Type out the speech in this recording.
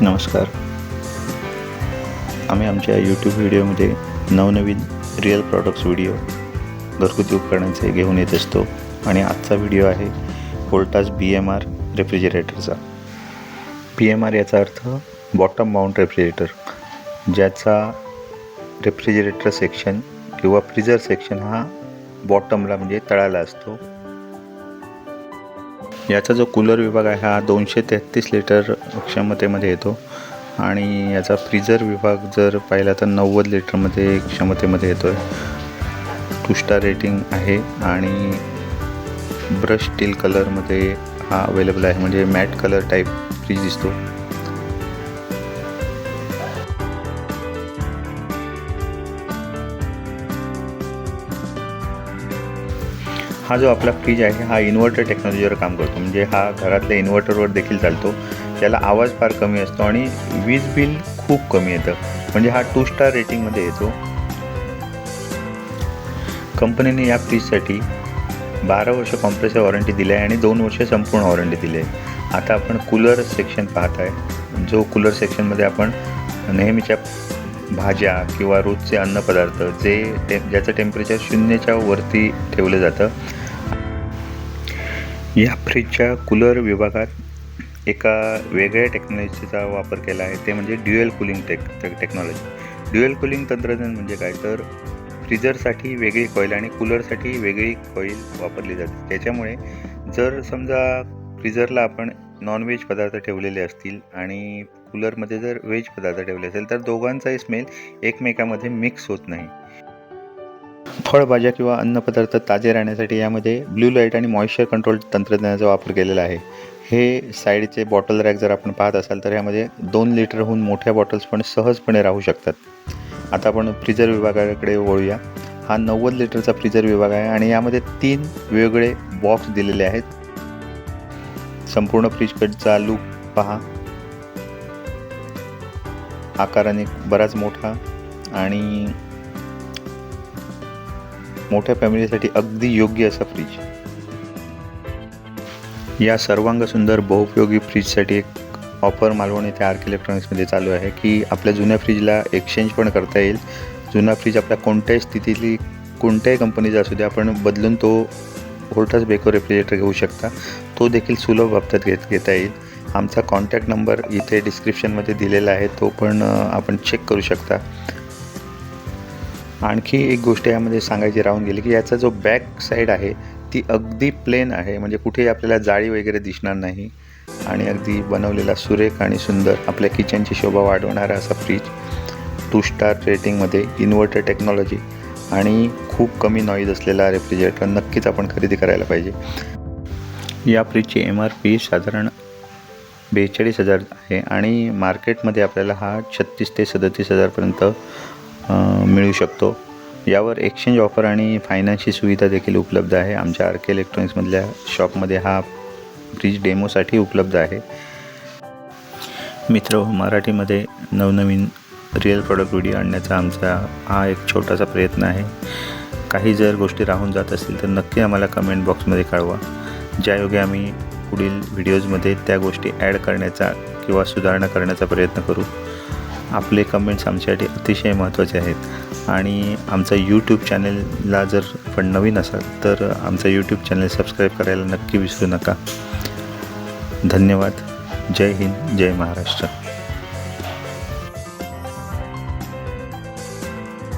नमस्कार. आम्ही आमच्या यूट्यूब व्हिडिओमध्ये नवनवीन रिअल प्रॉडक्ट्स व्हिडिओ घरगुती उपकरणांचे घेऊन येत असतो आणि आजचा व्हिडिओ आहे व्होल्टास बी एम आर रेफ्रिजरेटरचा बी एम आर याचा अर्थ बॉटम माउंट रेफ्रिजरेटर ज्याचा रेफ्रिजरेटर सेक्शन किंवा फ्रीजर सेक्शन हा बॉटमला म्हणजे तळाला असतो. याचा जो कूलर विभाग आहे हा दोनशे तेहतीस लिटर क्षमतेमध्ये येतो. आणि याचा फ्रीजर विभाग जर पाहिला तर नव्वद लिटरमध्ये क्षमतेमध्ये येतो आहे टू स्टार रेटिंग आहे आणि ब्रश स्टील कलरमध्ये हा अवेलेबल आहे. म्हणजे मॅट कलर टाईप फ्रीज दिसतो. हा जो आपला फ्रीज आहे हा इन्व्हर्टर टेक्नॉलॉजीवर काम करतो. म्हणजे हा घरातल्या इन्व्हर्टरवर देखील चालतो. त्याला आवाज फार कमी असतो आणि वीज बिल खूप कमी येतं. म्हणजे हा टू स्टार रेटिंगमध्ये येतो. कंपनीने या फ्रीजसाठी बारा वर्ष कॉम्प्रेसर वॉरंटी दिली आहे आणि दोन वर्ष संपूर्ण वॉरंटी दिली आहे. आता आपण कूलर सेक्शन पाहत आहे जो कूलर सेक्शनमध्ये आपण नेहमीच्या भाज्या किंवा रोजचे अन्नपदार्थ जे टे ज्याचं टेम्परेचर शून्यच्या वरती ठेवलं जातं. या फ्रीजच्या कूलर विभागात एका वेगळ्या टेक्नॉलॉजीचा वापर केला आहे. ते म्हणजे dual cooling tech technology dual cooling तंत्रज्ञान म्हणजे काय? तर फ्रीजरसाठी वेगळी कॉईल आणि कूलरसाठी वेगळी कॉईल वापरली जाते. त्याच्यामुळे जर समजा फ्रीजरला आपण नॉनव्हेज पदार्थ ठेवलेले असतील आणि कूलरमध्ये जर व्हेज पदार्थ ठेवले असेल तर दोघांचाही स्मेल एकमेकामध्ये मिक्स होत नाही. फळभाज्या किंवा अन्नपदार्थ ताजे राहण्यासाठी यामध्ये ब्ल्यू लाइट आणि मॉइश्चर कंट्रोल तंत्रज्ञानाचा वापर केलेला आहे. हे साईडचे बॉटल रॅक जर आपण पाहत असाल तर यामध्ये दोन लिटरहून मोठ्या बॉटल्स पण सहजपणे राहू शकतात. आता आपण फ्रीजर विभागाकडे वळूया. हा नव्वद लिटरचा फ्रीजर विभाग आहे आणि यामध्ये तीन वेगवेगळे बॉक्स दिलेले आहेत. संपूर्ण फ्रीजकडचा लूक पहा. आकाराने बराच मोठा आणि मोठ्या फॅमिलीसाठी अगदी योग्य असा फ्रीज या सर्वांग सुंदर बहुपयोगी फ्रीजसाठी एक ऑफर मालवण येथे आर्क इलेक्ट्रॉनिक्समध्ये चालू आहे की आपल्या जुन्या फ्रीजला एक्सचेंज पण करता येईल. जुना फ्रीज आपल्या कोणत्याही स्थितीतली कोणत्याही कंपनीचा असू दे आपण बदलून तो व्होल्टास बेको रेफ्रिजरेटर घेऊ शकता. तो देखील सुलभ बाबतीत घेत घेता येईल. आमचा कॉन्टॅक्ट नंबर इथे डिस्क्रिप्शनमध्ये दिलेला आहे. तो पण आपण चेक करू शकता. आणखी एक गोष्ट यामध्ये सांगायची राहून गेली की याचा जो बॅक साईड आहे ती अगदी प्लेन आहे. म्हणजे कुठेही आपल्याला जाळी वगैरे दिसणार नाही. आणि अगदी बनवलेला सुरेख आणि सुंदर आपल्या किचनची शोभा वाढवणारा असा फ्रीज टू स्टार रेटिंगमध्ये इन्व्हर्टर टेक्नॉलॉजी आणि खूप कमी नॉईज असलेला रेफ्रिजरेटर नक्कीच आपण खरेदी करायला पाहिजे. या फ्रीजची एम आर पी साधारण बेचाळीस हजार आहे आणि मार्केटमध्ये आपल्याला हा छत्तीस ते सदतीस हजारपर्यंत मिळू शकतो. यावर एक्सचेंज ऑफर आणि फायनान्सची सुविधा देखील उपलब्ध आहे. आमच्या आर के इलेक्ट्रॉनिक्समधल्या शॉपमध्ये हा फ्रीज डेमोसाठी उपलब्ध आहे. मित्र मराठीमध्ये नवनवीन रिअल प्रॉडक्ट व्हिडिओ आणण्याचा आमचा हा एक छोटासा प्रयत्न आहे. काही जर गोष्टी राहून जात असतील तर नक्की आम्हाला कमेंट बॉक्समध्ये कळवा. ज्यायोगे आम्ही पुढील व्हिडिओजमध्ये त्या गोष्टी ॲड करण्याचा किंवा सुधारणा करण्याचा प्रयत्न करू. आपले कमेंट्स आमच्यासाठी अतिशय महत्त्वाचे आहेत. आणि आमचा यूट्यूब चॅनलला जर पण नवीन असाल तर आमचा यूट्यूब चॅनल सबस्क्राईब करायला नक्की विसरू नका. धन्यवाद. जय हिंद. जय महाराष्ट्र.